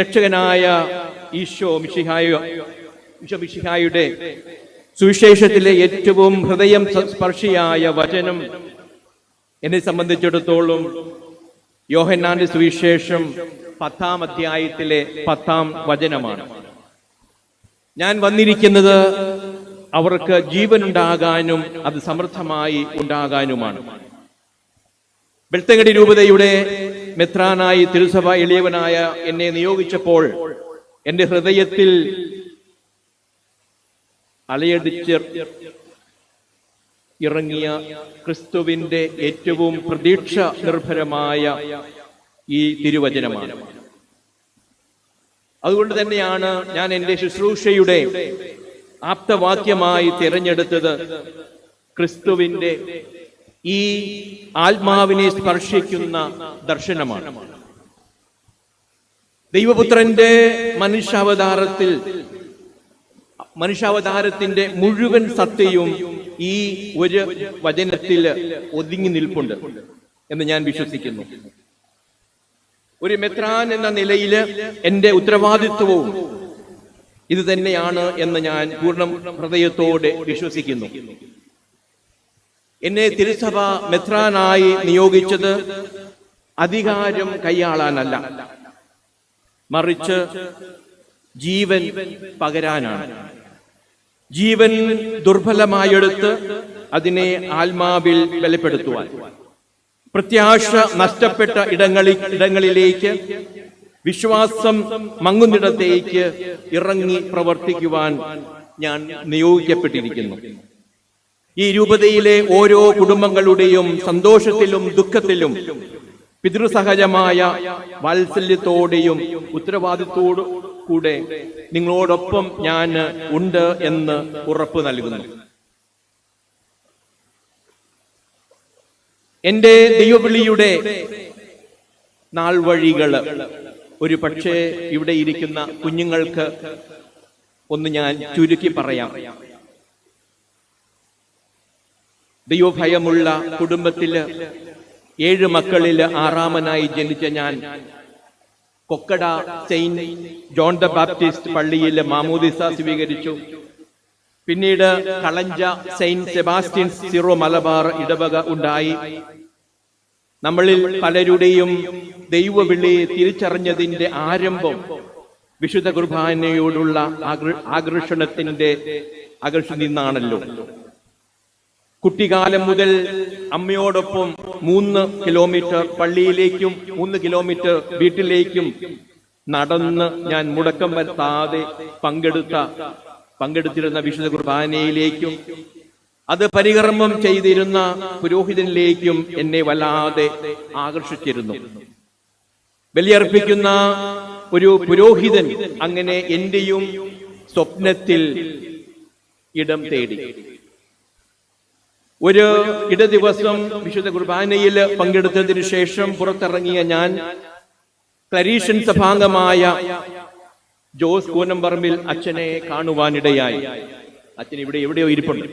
രക്ഷകനായ ഈശോ മിഷിഹായോ ഈശോ മിഷിഹായുടെ സുവിശേഷത്തിലെ ഏറ്റവും ഹൃദയം സ്പർശിയായ വചനം എന്നെ സംബന്ധിച്ചിടത്തോളം യോഹന്നാന്റെ സുവിശേഷം പത്താം അധ്യായത്തിലെ പത്താം വചനമാണ്. ഞാൻ വന്നിരിക്കുന്നത് അവർക്ക് ജീവനുണ്ടാകാനും അത് സമൃദ്ധമായി ഉണ്ടാകാനുമാണ്. വെളുത്തങ്ങടി രൂപതയുടെ മെത്രാനായി തിരുസഭ എളിയവനായ എന്നെ നിയോഗിച്ചപ്പോൾ എന്റെ ഹൃദയത്തിൽ അലയടിച്ച് ഇറങ്ങിയ ക്രിസ്തുവിന്റെ ഏറ്റവും പ്രതീക്ഷ നിർഭരമായ ഈ തിരുവചനമാണ്. അതുകൊണ്ട് തന്നെയാണ് ഞാൻ എന്റെ ശുശ്രൂഷയുടെ ആപ്തവാക്യമായി തിരഞ്ഞെടുത്തത് ക്രിസ്തുവിന്റെ ഈ ആത്മാവിനെ സ്പർശിക്കുന്ന ദർശനമാണ്. ദൈവപുത്രന്റെ മനുഷ്യാവതാരത്തിൽ മനുഷ്യാവതാരത്തിന്റെ മുഴുവൻ സത്യവും ഈ ഒരു വചനത്തിൽ ഒതുങ്ങി നിൽപ്പുണ്ട് എന്ന് ഞാൻ വിശ്വസിക്കുന്നു. ഒരു മെത്രാൻ എന്ന നിലയിൽ എന്റെ ഉത്തരവാദിത്വവും ഇത് തന്നെയാണ് എന്ന് ഞാൻ പൂർണ ഹൃദയത്തോടെ വിശ്വസിക്കുന്നു. എന്നെ തിരുസഭ മെത്രാനായി നിയോഗിച്ചത് അധികാരം കൈയാളാനല്ല. മറിച്ച് ജീവൻ പകരാനാണ്. ജീവൻ ദുർബലമായെടുത്ത് അതിനെ ആത്മാവിൽ ബലപ്പെടുത്തുവാൻ. പ്രത്യാശ നഷ്ടപ്പെട്ട ഇടങ്ങളിൽ ഇടങ്ങളിലേക്ക് വിശ്വാസം മങ്ങുന്നിടത്തേക്ക് ഇറങ്ങി പ്രവർത്തിക്കുവാൻ ഞാൻ നിയോഗിക്കപ്പെട്ടിരിക്കുന്നു. ഈ രൂപതയിലെ ഓരോ കുടുംബങ്ങളുടെയും സന്തോഷത്തിലും ദുഃഖത്തിലും പിതൃസഹജമായ വാത്സല്യത്തോടെയും ഉത്തരവാദിത്തോടു കൂടെ നിങ്ങളോടൊപ്പം ഞാൻ ഉണ്ട് എന്ന് ഉറപ്പ് നൽകുന്നു. എന്റെ ദൈവവിളിയുടെ നാൾ വഴികൾ ഒരു പക്ഷേ ഇവിടെ ഇരിക്കുന്ന കുഞ്ഞുങ്ങൾക്ക് ഒന്ന് ഞാൻ ചുരുക്കി പറയാം. ദൈവഭയമുള്ള കുടുംബത്തിൽ ഏഴ് മക്കളിൽ ആറാമനായി ജനിച്ച ഞാൻ Kokkada Saint John the Baptist പള്ളിയിൽ മാമോദിസ സ്വീകരിച്ചു. പിന്നീട് Kalanja Saint Sebastian Syro Malabar ഇടവക ഉണ്ടായി. നമ്മളിൽ പലരുടെയും ദൈവവിളി തിരിച്ചറിഞ്ഞതിന്റെ ആരംഭം വിശുദ്ധ കുർബാനയോടുള്ള ആകൃ- ആകർഷണത്തിന്റെ ആകർഷണ നിന്നാണല്ലോ. കുട്ടിക്കാലം മുതൽ അമ്മയോടൊപ്പം മൂന്ന് കിലോമീറ്റർ പള്ളിയിലേക്കും മൂന്ന് കിലോമീറ്റർ വീട്ടിലേക്കും നടന്ന് ഞാൻ മുടക്കം വരുത്താതെ പങ്കെടുത്ത പങ്കെടുത്തിരുന്ന വിശുദ്ധ കുർബാനയിലേക്കും അത് പരികർമ്മം ചെയ്തിരുന്ന പുരോഹിതനിലേക്കും എന്നെ വല്ലാതെ ആകർഷിച്ചിരുന്നു. ബലിയർപ്പിക്കുന്ന ഒരു പുരോഹിതൻ അങ്ങനെ എന്റെയും സ്വപ്നത്തിൽ ഇടം തേടി. ഒരു ഇട ദിവസം വിശുദ്ധ കുർബാനയിൽ പങ്കെടുത്തതിനു ശേഷം പുറത്തിറങ്ങിയ ഞാൻ കരീഷൻ സഭാംഗമായ ജോസ് കൂനമ്പറമ്പിൽ അച്ഛനെ കാണുവാനിടയായി. അച്ഛൻ ഇവിടെ എവിടെയോ ഇരിപ്പുണ്ട്.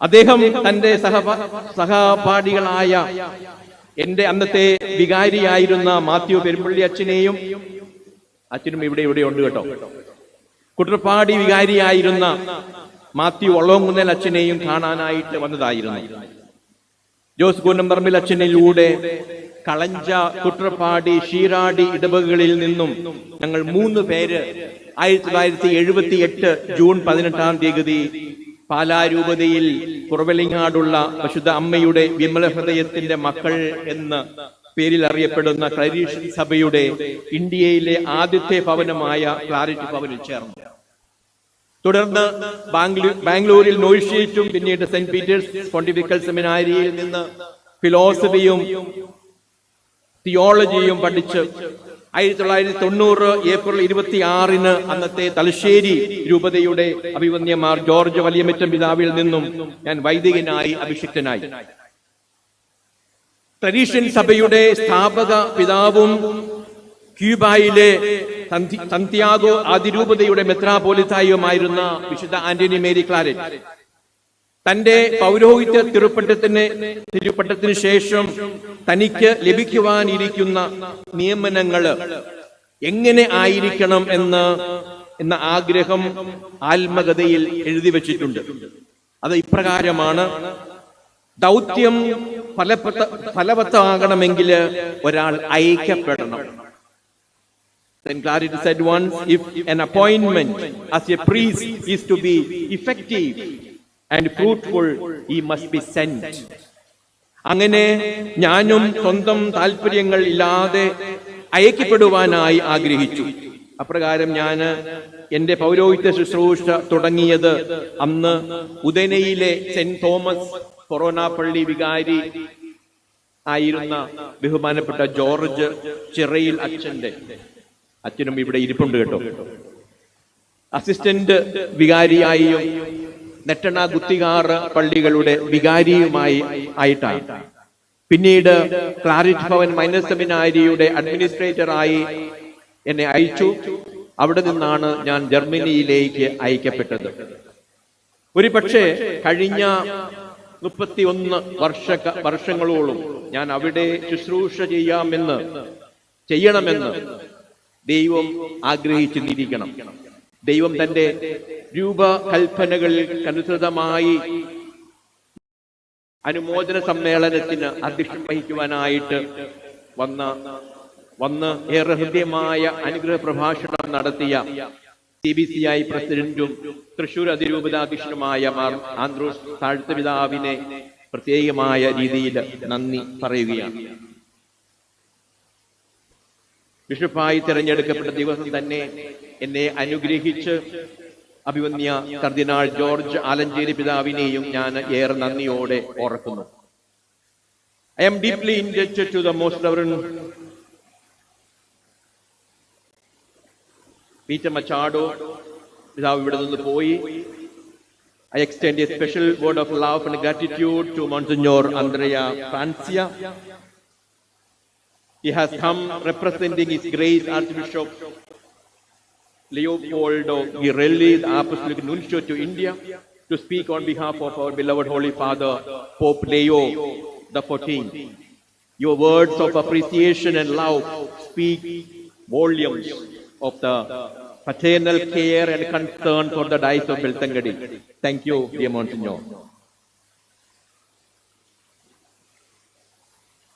അദ്ദേഹം തന്റെ സഹ സഹപാഠികളായ എന്റെ അന്നത്തെ വികാരിയായിരുന്ന മാത്യു പെരുമ്പള്ളി അച്ഛനെയും അച്ഛനും ഇവിടെ ഇവിടെ ഉണ്ട് കേട്ടോ? കുട്ടപ്പാടി വികാരിയായിരുന്ന മാത്യു ഒളോങ്കുന്നൽ അച്ഛനെയും കാണാനായിട്ട് വന്നതായിരുന്നു. ജോസ് കൂന്നമ്പറമ്പിൽ അച്ഛനിലൂടെ കളഞ്ച കുട്ടപ്പാടി ഷീറാടി ഇടവകളിൽ നിന്നും ഞങ്ങൾ മൂന്ന് പേര് ആയിരത്തി തൊള്ളായിരത്തി എഴുപത്തി എട്ട് ജൂൺ പതിനെട്ടാം തീയതി പാലാരൂപതയിൽ കുറവലിങ്ങാടുള്ള പശുദ്ധ അമ്മയുടെ വിമല ഹൃദയത്തിന്റെ മക്കൾ എന്ന പേരിൽ അറിയപ്പെടുന്ന ക്ലരീഷൻ സഭയുടെ ഇന്ത്യയിലെ ആദ്യത്തെ ഭവനമായ ക്ലാരിറ്റി ഭവനിൽ ചേർന്നു. തുടർന്ന് ബാംഗ്ലൂ- ബാംഗ്ലൂരിൽ നോയിഷ്യേറ്റും പിന്നീട് സെന്റ് പീറ്റേഴ്സ് പോണ്ടിഫിക്കൽ സെമിനാരിയിൽ നിന്ന് ഫിലോസഫിയും തിയോളജിയും പഠിച്ച് ആയിരത്തി തൊള്ളായിരത്തി തൊണ്ണൂറ് ഏപ്രിൽ ഇരുപത്തി ആറിന് അന്നത്തെ തലശ്ശേരി രൂപതയുടെ അഭിവന്യമാർ ജോർജ് വലിയമറ്റം പിതാവിൽ നിന്നും ഞാൻ വൈദികനായി അഭിഷിക്തനായി. ട്രഡീഷൻ സഭയുടെ സ്ഥാപക പിതാവും ക്യൂബായിലെ സന്തി- സന്ത്യാഗോ അതിരൂപതയുടെ മെത്രാപോലിത്തായുമായിരുന്ന വിശുദ്ധ ആന്റണി മേരി ക്ലാരൻ തന്റെ പൗരോഹിത്യ തിരുപ്പട്ടത്തിന് തിരുപ്പട്ടത്തിന് ശേഷം തനിക്ക് ലഭിക്കുവാനിരിക്കുന്ന നിയമനങ്ങൾ എങ്ങനെ ആയിരിക്കണം എന്ന് എന്ന ആഗ്രഹം ആത്മകഥയിൽ എഴുതി വച്ചിട്ടുണ്ട്. അത് ഇപ്രകാരമാണ്. ദൗത്യം ഫലപ്രദ ഫലവത്താകണമെങ്കിൽ ഒരാൾ അയക്കപ്പെടണം Then Clarity said once, if an appointment as a priest is to be effective and fruitful, he must be sent. അങ്ങനെ ഞാനും സ്വന്തം താല്പര്യങ്ങൾ ഇല്ലാതെ അയക്കപ്പെടുവാനായി ആഗ്രഹിച്ചു അപ്രകാരം ഞാൻ എന്റെ പൗരോഹിത്യ ശുശ്രൂഷ തുടങ്ങിയത് അന്ന് ഉദനയിലെ സെന്റ് തോമസ് കൊറോണ പള്ളി വികാരി ആയിരുന്ന ബഹുമാനപ്പെട്ട ജോർജ് ചിറയിൽ അച്ഛന്റെ അച്ഛനും ഇവിടെ ഇരിപ്പുണ്ട് കേട്ടോ. അസിസ്റ്റന്റ് വികാരിയായും നെട്ടണ ഗുത്തികാറ് പള്ളികളുടെ വികാരിയുമായി ആയിട്ടാണ്. പിന്നീട് ക്ലാരിറ്റ് ഭവൻ മൈനസ് സെമിനാരിയുടെ അഡ്മിനിസ്ട്രേറ്ററായി എന്നെ അയച്ചു. അവിടെ നിന്നാണ് ഞാൻ ജർമ്മനിയിലേക്ക് അയക്കപ്പെട്ടത്. ഒരു പക്ഷേ കഴിഞ്ഞ മുപ്പത്തി ഒന്ന് വർഷ വർഷങ്ങളോളം ഞാൻ അവിടെ ശുശ്രൂഷ ചെയ്യാമെന്ന് ചെയ്യണമെന്ന് ദൈവം ആഗ്രഹിച്ചിരിക്കണം. ദൈവം തന്റെ രൂപകൽപ്പനകൾക്കനുസൃതമായി അനുമോദന സമ്മേളനത്തിന് അധ്യക്ഷം വഹിക്കുവാനായിട്ട് വന്ന വന്ന് ഏറെ ഹൃദ്യമായ അനുഗ്രഹ പ്രഭാഷണം നടത്തിയ സി ബി സി ഐ പ്രസിഡന്റും തൃശൂർ അതിരൂപതാധ്യക്ഷനുമായ മാർ ആന്ത്രോസ് താഴ്ത്തപിതാവിനെ പ്രത്യേകമായ രീതിയിൽ നന്ദി പറയുകയാണ്. ബിഷപ്പായി തിരഞ്ഞെടുക്കപ്പെട്ട ദിവസം തന്നെ എന്നെ അനുഗ്രഹിച്ച് അഭിവന്യ കർദിനാൾ ജോർജ് ആലഞ്ചേരി പിതാവിനെയും ഞാൻ ഏറെ നന്ദിയോടെ ഓർക്കുന്നു. I am deeply indebted to the most Peter Machado പിതാവ് ഇവിടെ നിന്ന് പോയി. I extend a special word of love and gratitude to Monsignor Andrea Francia He has come representing His Grace Archbishop Leopoldo Girelli, the Apostolic Nuncio to India, to speak on behalf of our beloved Holy Father, Pope Leo the 14th. Your words of appreciation and love speak volumes of the paternal care and concern for the Diocese of Beltangadi. Thank you, dear Monsignor.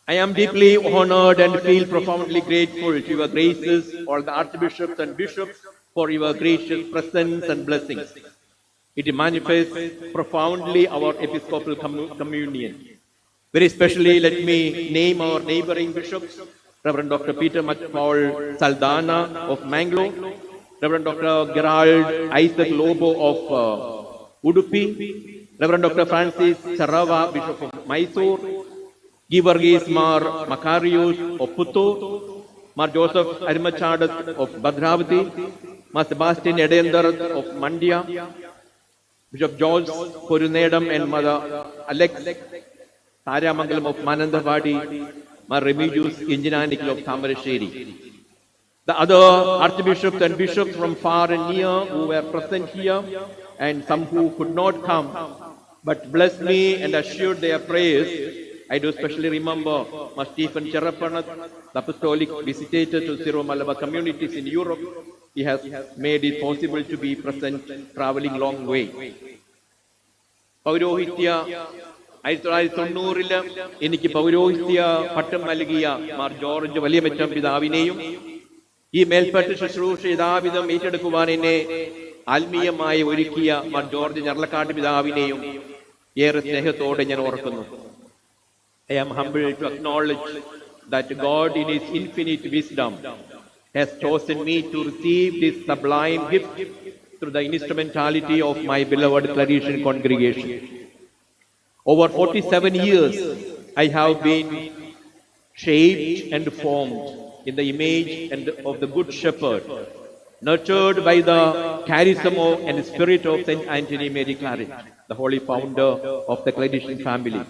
I am deeply honored and feel profoundly grateful to your graces, all the archbishops and bishops, for your gracious presence and blessings. It manifests profoundly our episcopal commu- communion. Very especially, let me name our neighboring bishops, Reverend Dr. Peter Paul Saldana of Mangalore, Reverend Dr. Gerald Isaac Lobo of uh, Udupi, Reverend Dr. Francis Sarava, Bishop of Mysore, Givargis Mar Macarius of Mar Joseph Arimachadas of Bhadravati, Mar Sebastian Edendar of Mandya, Bishop George Purunedam and Mother Alex Taramangalam of Manandavadi, Mar Remigius Injinanikil of Tamarasheri. The other archbishops and bishops from far and near who were present here and some who could not come but blessed me and assured their prayers. I do specially remember my Stephen Cherapanath, the apostolic visitator to Syro Malabar communities in Europe. He has made it possible to be present traveling long way. പൗരോഹിത്യ ആയിരത്തി തൊള്ളായിരത്തി തൊണ്ണൂറിൽ എനിക്ക് പൗരോഹിത്യ പട്ടം നൽകിയ Mar George Valiyamattam പിതാവിനെയും ഈ മേൽപ്പെട്ട ശുശ്രൂഷ യഥാവിധം ഏറ്റെടുക്കുവാൻ എന്നെ ആത്മീയമായി ഒരുക്കിയ മാർ ജോർജ് ഞർലക്കാട്ട് പിതാവിനെയും ഏറെ സ്നേഹത്തോടെ ഞാൻ ഓർക്കുന്നു I am humbled to acknowledge that God in His infinite wisdom has chosen me to receive this sublime gift through the instrumentality of my beloved Claretian congregation. Over 47 years, I have been shaped and formed in the image and of the Good Shepherd, nurtured by the charism of and spirit of Saint Anthony Mary Claret, the holy founder of the Claretian family.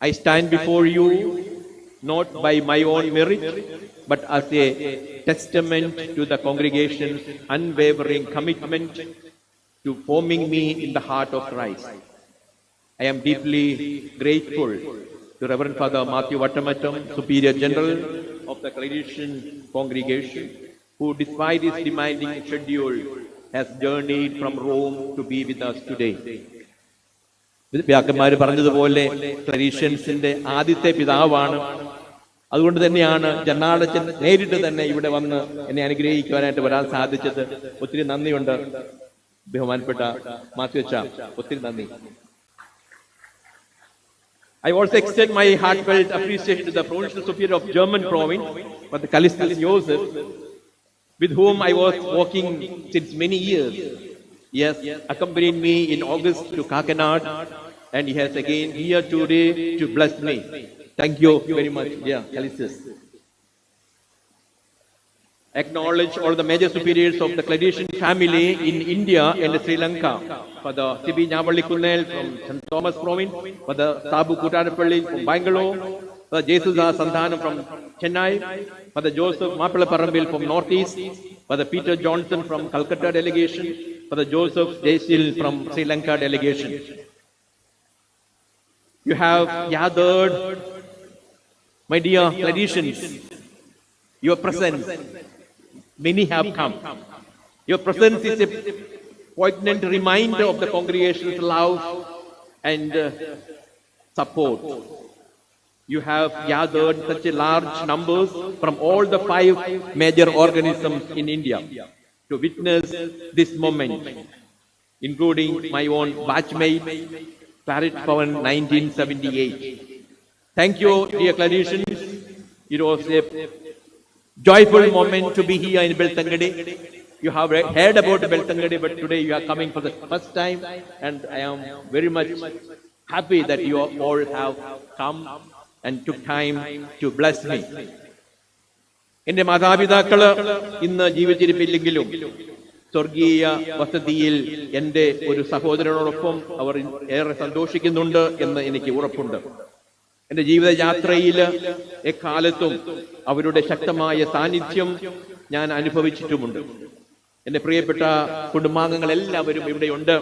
I stand before you not by my own merit, but as a testament to the congregation's unwavering commitment to forming me in the heart of Christ. I am deeply grateful to Reverend Father Matthew Vattamatam, Superior General of the Clerician Congregation, who despite his demanding schedule has journeyed from Rome to be with us today. വ്യാക്കന്മാർ പറഞ്ഞതുപോലെ ക്ലരീഷ്യൻസിന്റെ ആദ്യത്തെ പിതാവാണ്. അതുകൊണ്ട് തന്നെയാണ് ജന്നാടച്ചൻ നേരിട്ട് തന്നെ ഇവിടെ വന്ന് എന്നെ അനുഗ്രഹിക്കുവാനായിട്ട് വരാൻ സാധിച്ചത്. ഒത്തിരി നന്ദിയുണ്ട്. ബഹുമാനപ്പെട്ട മാത്യു വെച്ച ഒത്തിരി നന്ദി. I also extend my heart felt appreciate the provincial supreme of German province for the കലിസ്റ്റൽ Joseph with whom I was walking since many years Has accompanied me in August to Kakanad, and he has again here today to bless me. Thank you very much, dear Callistus. Acknowledge all the major superiors of the Cladician family in India and Sri Lanka. Father C.B. Nyavalli Kunnel from St. Thomas province, Father Sabu Kutarapalli from Bangalore, Father Jesuda Santhanam from Chennai, Father Joseph Mapalaparambil from Northeast, Father Peter Johnson from Calcutta delegation, Father Joseph Jaisil from Sri Lanka delegation. You have gathered, my dear Cladicians, your presence. Many have come. Your presence is a poignant reminder of the congregation's love and uh, support. You have gathered such a large numbers from all the five major organisms in India to witness this moment, including my own batchmate, Claret Pavan 1978. Thank you, dear clinicians. It was a joyful moment to be here in Beltangadi. You have heard about Beltangadi, but today you are coming for the first time, and I am very much happy that you all have come and took time to bless me. എന്റെ മാതാപിതാക്കൾ ഇന്ന് ജീവിച്ചിരിപ്പില്ലെങ്കിലും സ്വർഗീയ വസതിയിൽ എന്റെ ഒരു സഹോദരനോടൊപ്പം അവർ ഏറെ സന്തോഷിക്കുന്നുണ്ട് എന്ന് എനിക്ക് ഉറപ്പുണ്ട്. എന്റെ ജീവിതയാത്രയിൽ എക്കാലത്തും അവരുടെ ശക്തമായ സാന്നിധ്യം ഞാൻ അനുഭവിച്ചിട്ടുമുണ്ട്. എന്റെ പ്രിയപ്പെട്ട കുടുംബാംഗങ്ങൾ എല്ലാവരും ഇവിടെയുണ്ട്.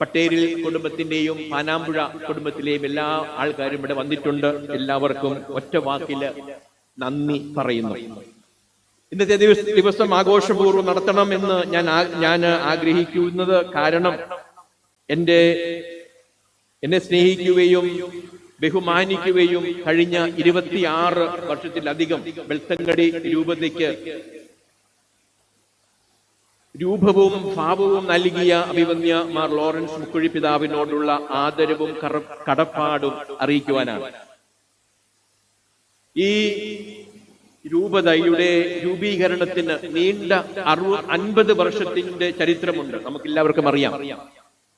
പട്ടേരിൽ കുടുംബത്തിന്റെയും പാനാമ്പുഴ കുടുംബത്തിലെയും എല്ലാ ആൾക്കാരും ഇവിടെ വന്നിട്ടുണ്ട്. എല്ലാവർക്കും ഒറ്റ വാക്കിൽ നന്ദി പറയുന്നു. ഇന്നത്തെ ദിവസ ആഘോഷപൂർവം നടത്തണമെന്ന് ഞാൻ ഞാൻ ആഗ്രഹിക്കുന്നത് കാരണം എന്റെ എന്നെ സ്നേഹിക്കുകയും ബഹുമാനിക്കുകയും കഴിഞ്ഞ ഇരുപത്തിയാറ് വർഷത്തിലധികം വെളുത്തങ്കടി രൂപതയ്ക്ക് രൂപവും ഭാവവും നൽകിയ അഭിവന്യ മാർ ലോറൻസ് മുക്കുഴി പിതാവിനോടുള്ള ആദരവും കടപ്പാടും അറിയിക്കുവാനാണ്. ഈ രൂപതയുടെ രൂപീകരണത്തിന് നീണ്ട അറുപ അൻപത് വർഷത്തിന്റെ ചരിത്രമുണ്ട്. നമുക്ക് എല്ലാവർക്കും അറിയാം.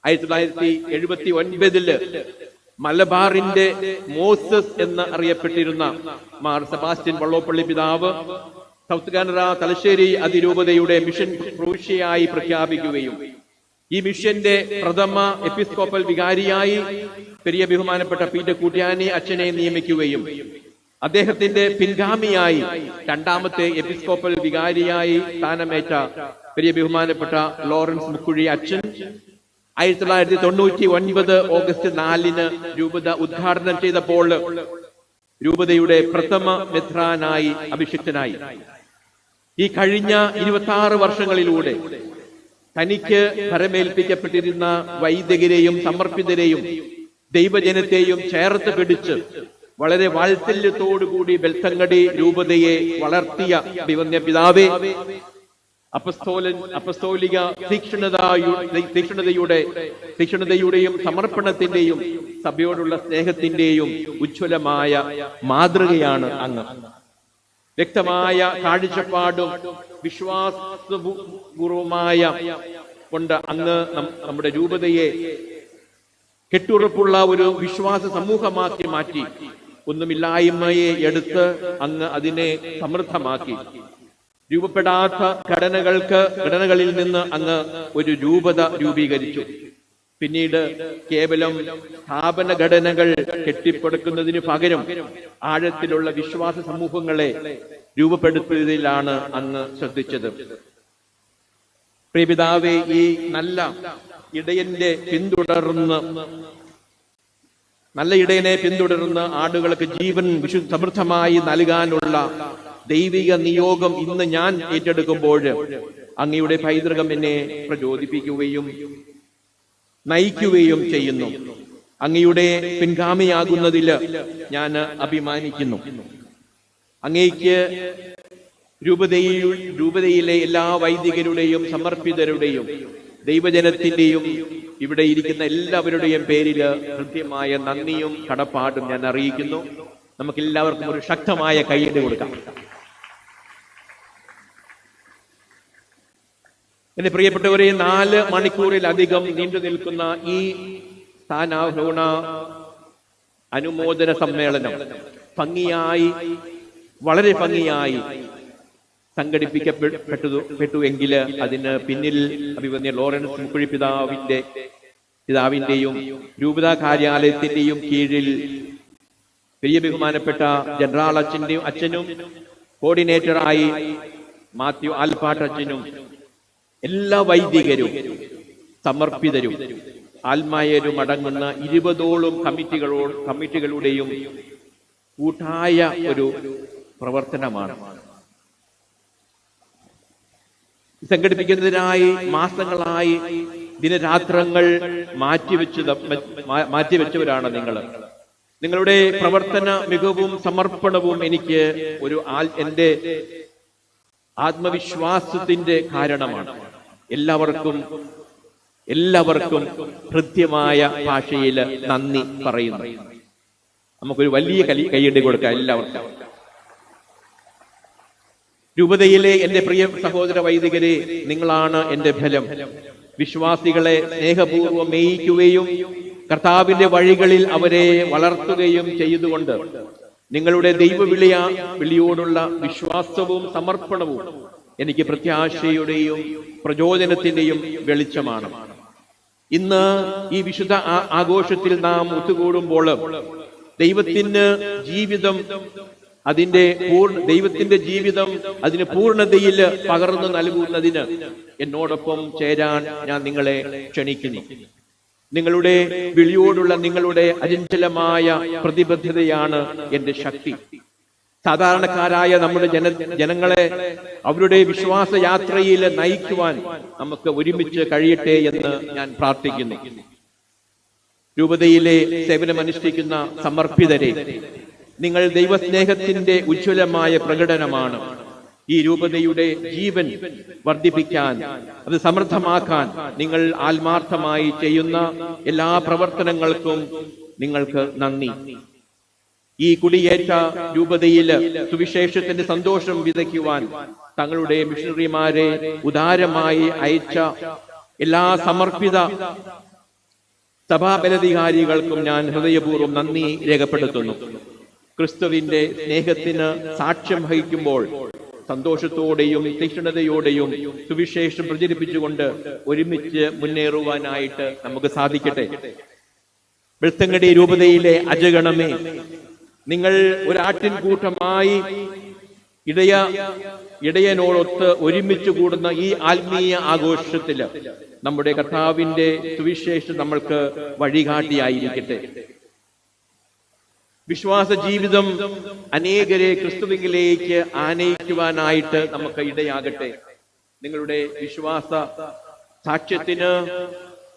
ആയിരത്തി തൊള്ളായിരത്തി എഴുപത്തി ഒൻപതിൽ മലബാറിന്റെ മോസസ് എന്ന് അറിയപ്പെട്ടിരുന്ന മാർ സെബാസ്റ്റ്യൻ വള്ളോപ്പള്ളി പിതാവ് സൗത്ത് കാനറ തലശ്ശേരി അതിരൂപതയുടെ മിഷൻ പ്രവിശ്യയായി പ്രഖ്യാപിക്കുകയും ഈ മിഷന്റെ പ്രഥമ എപ്പിസ്കോപ്പൽ വികാരിയായി പെരിയ ബഹുമാനപ്പെട്ട പീറ്റർ കൂട്ടിയാനി അച്ഛനെ നിയമിക്കുകയും അദ്ദേഹത്തിന്റെ പിൻഗാമിയായി രണ്ടാമത്തെ എപ്പിസ്കോപ്പൽ വികാരിയായി സ്ഥാനമേറ്റ പെരിയ ബഹുമാനപ്പെട്ട ലോറൻസ് മുക്കുഴി അച്ഛൻ ആയിരത്തി തൊള്ളായിരത്തി തൊണ്ണൂറ്റി ഒൻപത് ഓഗസ്റ്റ് നാലിന് രൂപത ഉദ്ഘാടനം ചെയ്തപ്പോൾ രൂപതയുടെ പ്രഥമ മെത്രാനായി അഭിഷിക്തനായി. ഈ കഴിഞ്ഞ ഇരുപത്തി ആറ് വർഷങ്ങളിലൂടെ തനിക്ക് ഭരമേൽപ്പിക്കപ്പെട്ടിരുന്ന വൈദികരെയും സമർപ്പിതരെയും ദൈവജനത്തെയും ചേർത്ത് പിടിച്ച് വളരെ വാത്സല്യത്തോടുകൂടി ബെൽത്തങ്ങടി രൂപതയെ വളർത്തിയ ദിവന്യ പിതാവേ അപസ്തോലൻ അപസ്തോലിക തീക്ഷണത തീക്ഷണതയുടെ തീക്ഷണതയുടെയും സമർപ്പണത്തിന്റെയും സഭയോടുള്ള സ്നേഹത്തിന്റെയും ഉജ്ജ്വലമായ മാതൃകയാണ് അങ്ങ് വ്യക്തമായ കാഴ്ചപ്പാടും വിശ്വാസപൂർവമായ കൊണ്ട് അങ്ങ് നമ്മുടെ രൂപതയെ കെട്ടുറപ്പുള്ള ഒരു വിശ്വാസ സമൂഹമാക്കി മാറ്റി. ഒന്നുമില്ലായ്മയെ എടുത്ത് അങ്ങ് അതിനെ സമൃദ്ധമാക്കി. രൂപപ്പെടാത്ത ഘടനകൾക്ക് ഘടനകളിൽ നിന്ന് അങ്ങ് ഒരു രൂപത രൂപീകരിച്ചു. പിന്നീട് കേവലം സ്ഥാപന ഘടനകൾ കെട്ടിപ്പടുക്കുന്നതിന് പകരം ആഴത്തിലുള്ള വിശ്വാസ സമൂഹങ്ങളെ രൂപപ്പെടുത്തുന്നതിലാണ് അങ്ങ് ശ്രദ്ധിച്ചത്. പ്രിപിതാവെ ഈ നല്ല ഇടയന്റെ പിന്തുടർന്ന് നല്ല ഇടയനെ പിന്തുടരുന്ന ആടുകൾക്ക് ജീവൻ സമൃദ്ധമായി നൽകാനുള്ള ദൈവിക നിയോഗം ഇന്ന് ഞാൻ ഏറ്റെടുക്കുമ്പോൾ അങ്ങയുടെ പൈതൃകം എന്നെ പ്രചോദിപ്പിക്കുകയും നയിക്കുകയും ചെയ്യുന്നു. അങ്ങയുടെ പിൻഗാമിയാകുന്നതിൽ ഞാൻ അഭിമാനിക്കുന്നു. അങ്ങയ്ക്ക് രൂപതയിൽ രൂപതയിലെ എല്ലാ വൈദികരുടെയും സമർപ്പിതരുടെയും ദൈവജനത്തിന്റെയും ഇവിടെ ഇരിക്കുന്ന എല്ലാവരുടെയും പേരിൽ കൃത്യമായ നന്ദിയും കടപ്പാടും ഞാൻ അറിയിക്കുന്നു. നമുക്ക് എല്ലാവർക്കും ഒരു ശക്തമായ കൈയ്യടി കൊടുക്കാം. എന്റെ പ്രിയപ്പെട്ടവരെ നാല് മണിക്കൂറിലധികം നീണ്ടു നിൽക്കുന്ന ഈ സ്ഥാനാഹോണ അനുമോദന സമ്മേളനം ഭംഗിയായി വളരെ ഭംഗിയായി സംഘടിപ്പിക്കപ്പെട്ടു പെട്ടുവെങ്കിൽ അതിന് പിന്നിൽ അഭിവന്യ ലോറൻസ് മുക്കുഴി പിതാവിന്റെ പിതാവിന്റെയും രൂപതാ കാര്യാലയത്തിന്റെയും കീഴിൽ വലിയ ബഹുമാനപ്പെട്ട ജനറാൾ അച്ഛന്റെയും അച്ഛനും കോർഡിനേറ്ററായി മാത്യു ആൽപ്പാട്ട് അച്ഛനും എല്ലാ വൈദികരും സമർപ്പിതരും ആത്മായരും അടങ്ങുന്ന ഇരുപതോളം കമ്മിറ്റികളോ കമ്മിറ്റികളുടെയും കൂട്ടായ ഒരു പ്രവർത്തനമാണ്. സംഘടിപ്പിക്കുന്നതിനായി മാസങ്ങളായി ദിനരാത്രങ്ങൾ മാറ്റിവെച്ചത് മാ- മാറ്റിവെച്ചവരാണ് നിങ്ങൾ നിങ്ങളുടെ പ്രവർത്തന മികവും സമർപ്പണവും എനിക്ക് ഒരു ആൽ എന്റെ ആത്മവിശ്വാസത്തിന്റെ കാരണമാണ്. എല്ലാവർക്കും എല്ലാവർക്കും ഹൃദ്യമായ ഭാഷയിൽ നന്ദി പറയുന്നു. നമുക്കൊരു വലിയ കലി കൈയടി കൊടുക്കാം എല്ലാവർക്കും. രൂപതയിലെ എന്റെ പ്രിയ സഹോദര വൈദികരെ നിങ്ങളാണ് എന്റെ ഫലം. വിശ്വാസികളെ സ്നേഹപൂർവം മേയിക്കുകയും കർത്താവിന്റെ വഴികളിൽ അവരെ വളർത്തുകയും ചെയ്തുകൊണ്ട് നിങ്ങളുടെ ദൈവവിളിയ വിളിയോടുള്ള വിശ്വാസവും സമർപ്പണവും എനിക്ക് പ്രത്യാശയുടെയും പ്രചോദനത്തിന്റെയും വെളിച്ചമാണ്. ഇന്ന് ഈ വിശുദ്ധ ആഘോഷത്തിൽ നാം ഒത്തുകൂടുമ്പോൾ ദൈവത്തിന് ജീവിതം അതിന്റെ പൂർണ ദൈവത്തിന്റെ ജീവിതം അതിന് പൂർണതയിൽ പകർന്നു നൽകുന്നതിന് എന്നോടൊപ്പം ചേരാൻ ഞാൻ നിങ്ങളെ ക്ഷണിക്കുന്നു. നിങ്ങളുടെ വിളിയോടുള്ള നിങ്ങളുടെ അചഞ്ചലമായ പ്രതിബദ്ധതയാണ് എന്റെ ശക്തി. സാധാരണക്കാരായ നമ്മുടെ ജന ജനങ്ങളെ അവരുടെ വിശ്വാസ യാത്രയിൽ നയിക്കുവാൻ നമുക്ക് ഒരുമിച്ച് കഴിയട്ടെ എന്ന് ഞാൻ പ്രാർത്ഥിക്കുന്നു. രൂപതയിലെ സേവനമനുഷ്ഠിക്കുന്ന സമർപ്പിതരെ നിങ്ങൾ ദൈവസ്നേഹത്തിന്റെ ഉജ്ജ്വലമായ പ്രകടനമാണ്. ഈ രൂപതയുടെ ജീവൻ വർദ്ധിപ്പിക്കാൻ അത് സമൃദ്ധമാക്കാൻ നിങ്ങൾ ആത്മാർത്ഥമായി ചെയ്യുന്ന എല്ലാ പ്രവർത്തനങ്ങൾക്കും നിങ്ങൾക്ക് നന്ദി. ഈ കുടിയേറ്റ രൂപതയിൽ സുവിശേഷത്തിന്റെ സന്തോഷം വിതയ്ക്കുവാൻ തങ്ങളുടെ മിഷണറിമാരെ ഉദാരമായി അയച്ച എല്ലാ സമർപ്പിത സഭാബലധികാരികൾക്കും ഞാൻ ഹൃദയപൂർവം നന്ദി രേഖപ്പെടുത്തുന്നു. ക്രിസ്തുവിന്റെ സ്നേഹത്തിന് സാക്ഷ്യം വഹിക്കുമ്പോൾ സന്തോഷത്തോടെയും തീക്ഷ്ണതയോടെയും സുവിശേഷം പ്രചരിപ്പിച്ചുകൊണ്ട് ഒരുമിച്ച് മുന്നേറുവാനായിട്ട് നമുക്ക് സാധിക്കട്ടെ. വെളുത്തങ്ങടി രൂപതയിലെ അജഗണമേ നിങ്ങൾ ഒരാട്ടിൻ കൂട്ടമായി ഇടയ ഇടയനോടൊത്ത് ഒരുമിച്ച് കൂടുന്ന ഈ ആത്മീയ ആഘോഷത്തിൽ നമ്മുടെ കർത്താവിന്റെ സുവിശേഷം നമ്മൾക്ക് വഴികാട്ടിയായിരിക്കട്ടെ. വിശ്വാസ ജീവിതം അനേകരെ ക്രിസ്തുവിങ്കിലേക്ക് ആനയിക്കുവാനായിട്ട് നമുക്ക് ഇടയാകട്ടെ. നിങ്ങളുടെ വിശ്വാസ സാക്ഷ്യത്തിന്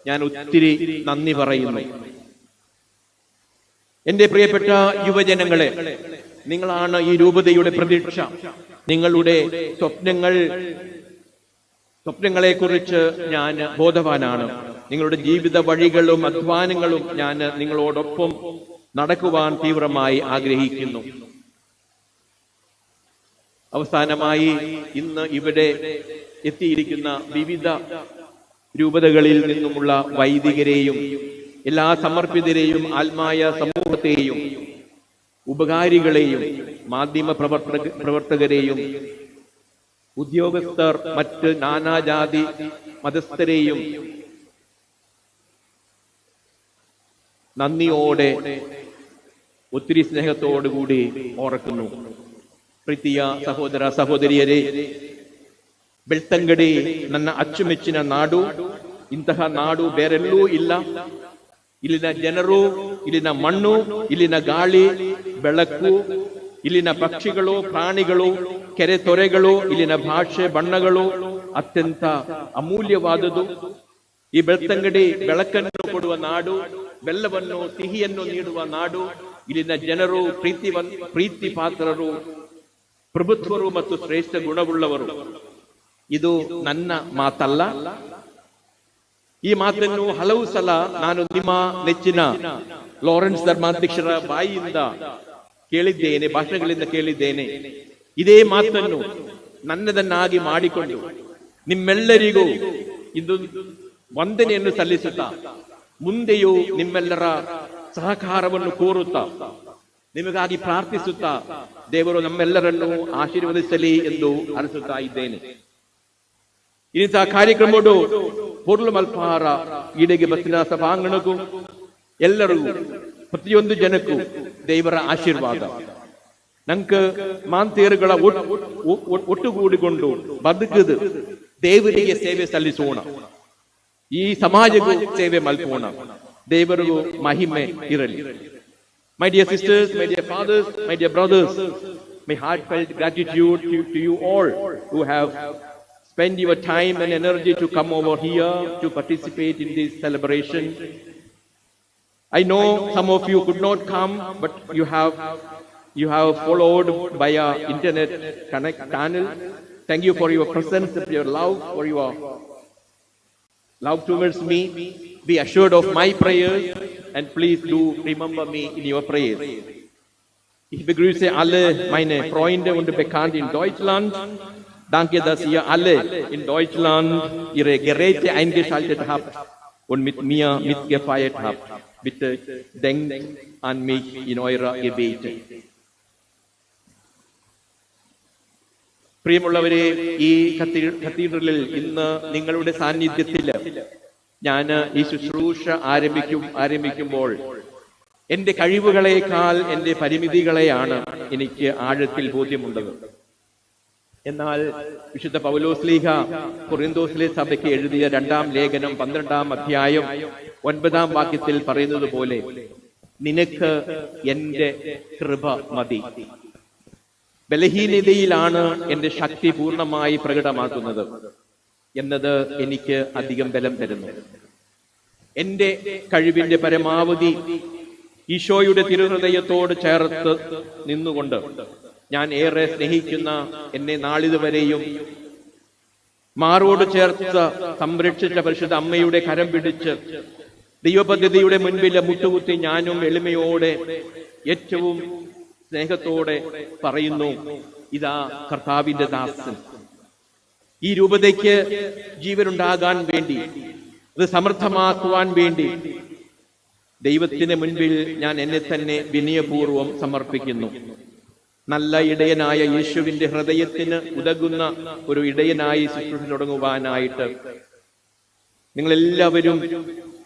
ഞാൻ ഒത്തിരി നന്ദി പറയുന്നു. എന്റെ പ്രിയപ്പെട്ട യുവജനങ്ങളെ നിങ്ങളാണ് ഈ രൂപതയുടെ പ്രതീക്ഷ. നിങ്ങളുടെ സ്വപ്നങ്ങൾ സ്വപ്നങ്ങളെ കുറിച്ച് ഞാൻ ബോധവാനാണ്. നിങ്ങളുടെ ജീവിത വഴികളും അധ്വാനങ്ങളും ഞാൻ നിങ്ങളോടൊപ്പം നടക്കുവാൻ തീവ്രമായി ആഗ്രഹിക്കുന്നു. അവസാനമായി ഇന്ന് ഇവിടെ എത്തിയിരിക്കുന്ന വിവിധ രൂപതകളിൽ നിന്നുമുള്ള വൈദികരെയും എല്ലാ സമർപ്പിതരെയും ആത്മായ സമൂഹത്തെയും ഉപകാരികളെയും മാധ്യമ പ്രവർത്തക പ്രവർത്തകരെയും ഉദ്യോഗസ്ഥർ മറ്റ് നാനാജാതി മതസ്ഥരെയും നന്ദിയോടെ ഒത്തിരി സ്നേഹത്തോടുകൂടി ഓർക്കുന്നു ಪ್ರೀತಿಯ ಸಹೋದರ ಸಹೋದರಿಯರೇ ಬೆಳ್ತಂಗಡಿ ನನ್ನ ಅಚ್ಚುಮೆಚ್ಚಿನ ನಾಡು ಇಂತಹ ನಾಡು ಬೇರೆಲ್ಲೂ ಇಲ್ಲ ಇಲ್ಲಿನ ಜನರು ಇಲ್ಲಿನ ಮಣ್ಣು ಇಲ್ಲಿನ ಗಾಳಿ ಬೆಳಕು ಇಲ್ಲಿನ ಪಕ್ಷಿಗಳು ಪ್ರಾಣಿಗಳು ಕೆರೆ ತೊರೆಗಳು ಇಲ್ಲಿನ ಭಾಷೆ ಬಣ್ಣಗಳು ಅತ್ಯಂತ ಅಮೂಲ್ಯವಾದುದು ಈ ಬೆಳ್ತಂಗಡಿ ಬೆಳಕನ್ನು ಕೊಡುವ ನಾಡು ಬೆಲ್ಲವನ್ನು ಸಿಹಿಯನ್ನು ನೀಡುವ ನಾಡು ಇಲ್ಲಿನ ಜನರು ಪ್ರೀತಿ ಪ್ರೀತಿ ಪಾತ್ರರು ಪ್ರಭುತ್ವರು ಮತ್ತು ಶ್ರೇಷ್ಠ ಗುಣವುಳ್ಳವರು. ಇದು ನನ್ನ ಮಾತಲ್ಲ. ಈ ಮಾತನ್ನು ಹಲವು ಸಲ ನಾನು ನಿಮ್ಮ ನೆಚ್ಚಿನ ಲಾರೆನ್ಸ್ ಧರ್ಮಾಧ್ಯಕ್ಷರ ಬಾಯಿಯಿಂದ ಕೇಳಿದ್ದೇನೆ, ಭಾಷಣಗಳಿಂದ ಕೇಳಿದ್ದೇನೆ. ಇದೇ ಮಾತನ್ನು ನನ್ನದನ್ನಾಗಿ ಮಾಡಿಕೊಂಡು ನಿಮ್ಮೆಲ್ಲರಿಗೂ ಇದು ವಂದನೆಯನ್ನು ಸಲ್ಲಿಸುತ್ತಾ, ಮುಂದೆಯೂ ನಿಮ್ಮೆಲ್ಲರ ಸಹಕಾರವನ್ನು ಕೋರುತ್ತಾ, ನಿಮಗಾಗಿ ಪ್ರಾರ್ಥಿಸುತ್ತಾ ದೇವರು ನಮ್ಮೆಲ್ಲರನ್ನು ಆಶೀರ್ವದಿಸಲಿ ಎಂದು ಅನಿಸುತ್ತಾ ಇದ್ದೇನೆ. ಇಂತಹ ಕಾರ್ಯಕ್ರಮಗಳು ಪೂರ್ಣ ಮಲ್ಪಹಾರ ಈಡೆಗೆ ಬಸ್ಸಿನ ಸಭಾಂಗಣಕ್ಕೂ ಎಲ್ಲರಿಗೂ ಪ್ರತಿಯೊಂದು ಜನಕ್ಕೂ ದೇವರ ಆಶೀರ್ವಾದ. ನಂಕ ಮಾಂತೇರುಗಳ ಒಟ್ಟುಗೂಡಿಕೊಂಡು ಬದುಕದು ದೇವರಿಗೆ ಸೇವೆ ಸಲ್ಲಿಸೋಣ. ಈ ಸಮಾಜಕ್ಕೂ ಸೇವೆ ಮಲ್ಪೋಣ. ದೇವರಿಗೂ ಮಹಿಮೆ ಇರಲಿ My dear sisters, my dear fathers, my dear brothers, my heartfelt gratitude to, to you all who have spent your time and energy to come over here to participate in this celebration. I know some of you could not come, but you have you have followed via internet connect channel. Thank you for your presence, for your love, for your love towards me. Be assured of my prayers and please do remember me in your prayers. Ich begrüße alle meine Freunde und Bekannte in Deutschland. Danke, dass ihr alle in Deutschland ihre Geräte eingeschaltet habt und mit mir mitgefeiert habt. Bitte denkt an mich in eurer Gebete. പ്രിയമുള്ളവരെ ഈ കത്തീ- കത്തീഡ്രലിൽ ഇന്ന് നിങ്ങളുടെ സാന്നിധ്യത്തിൽ ഞാൻ ഈ ശുശ്രൂഷ ആരംഭിക്കും ആരംഭിക്കുമ്പോൾ എന്റെ കഴിവുകളേക്കാൾ എന്റെ പരിമിതികളെയാണ് എനിക്ക് ആഴത്തിൽ ബോധ്യമുള്ളത്. എന്നാൽ വിശുദ്ധ പൗലോസ്ലീഹ കൊറിന്തോസിലെ സഭയ്ക്ക് എഴുതിയ രണ്ടാം ലേഖനം പന്ത്രണ്ടാം അധ്യായം ഒൻപതാം വാക്യത്തിൽ പറയുന്നത് പോലെ നിനക്ക് എന്റെ കൃപ മതി. ബലഹീനതയിലാണ് എന്റെ ശക്തി പൂർണമായി പ്രകടമാക്കുന്നത് എന്നത് എനിക്ക് അധികം ബലം തരുന്നു. എന്റെ കഴിവിന്റെ പരമാവധി ഈശോയുടെ തിരുഹൃദയത്തോട് ചേർത്ത് നിന്നുകൊണ്ട് ഞാൻ ഏറെ സ്നേഹിക്കുന്ന എന്നെ നാളിതുവരെയും മാറോട് ചേർത്ത് സംരക്ഷിച്ച പരിശുദ്ധ അമ്മയുടെ കരം പിടിച്ച് ദൈവപദ്ധതിയുടെ മുൻപിലെ മുട്ടുകുത്തി ഞാനും എളിമയോടെ ഏറ്റവും സ്നേഹത്തോടെ പറയുന്നു ഇതാ കർത്താവിന്റെ ദാസൻ. ഈ രൂപതയ്ക്ക് ജീവനുണ്ടാകാൻ വേണ്ടി അത് സമർത്ഥമാക്കുവാൻ വേണ്ടി ദൈവത്തിന് മുൻപിൽ ഞാൻ എന്നെ തന്നെ വിനയപൂർവം സമർപ്പിക്കുന്നു. നല്ല ഇടയനായ യേശുവിന്റെ ഹൃദയത്തിന് ഉതകുന്ന ഒരു ഇടയനായി ശുശ്രൂഷ തുടങ്ങുവാനായിട്ട് നിങ്ങൾ എല്ലാവരും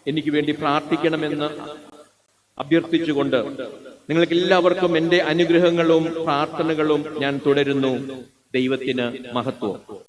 എനിക്ക് വേണ്ടി പ്രാർത്ഥിക്കണമെന്ന് അഭ്യർത്ഥിച്ചുകൊണ്ട് നിങ്ങൾക്ക് എല്ലാവർക്കും എന്റെ അനുഗ്രഹങ്ങളും പ്രാർത്ഥനകളും ഞാൻ തുടരുന്നു. ദൈവത്തിന് മഹത്വം.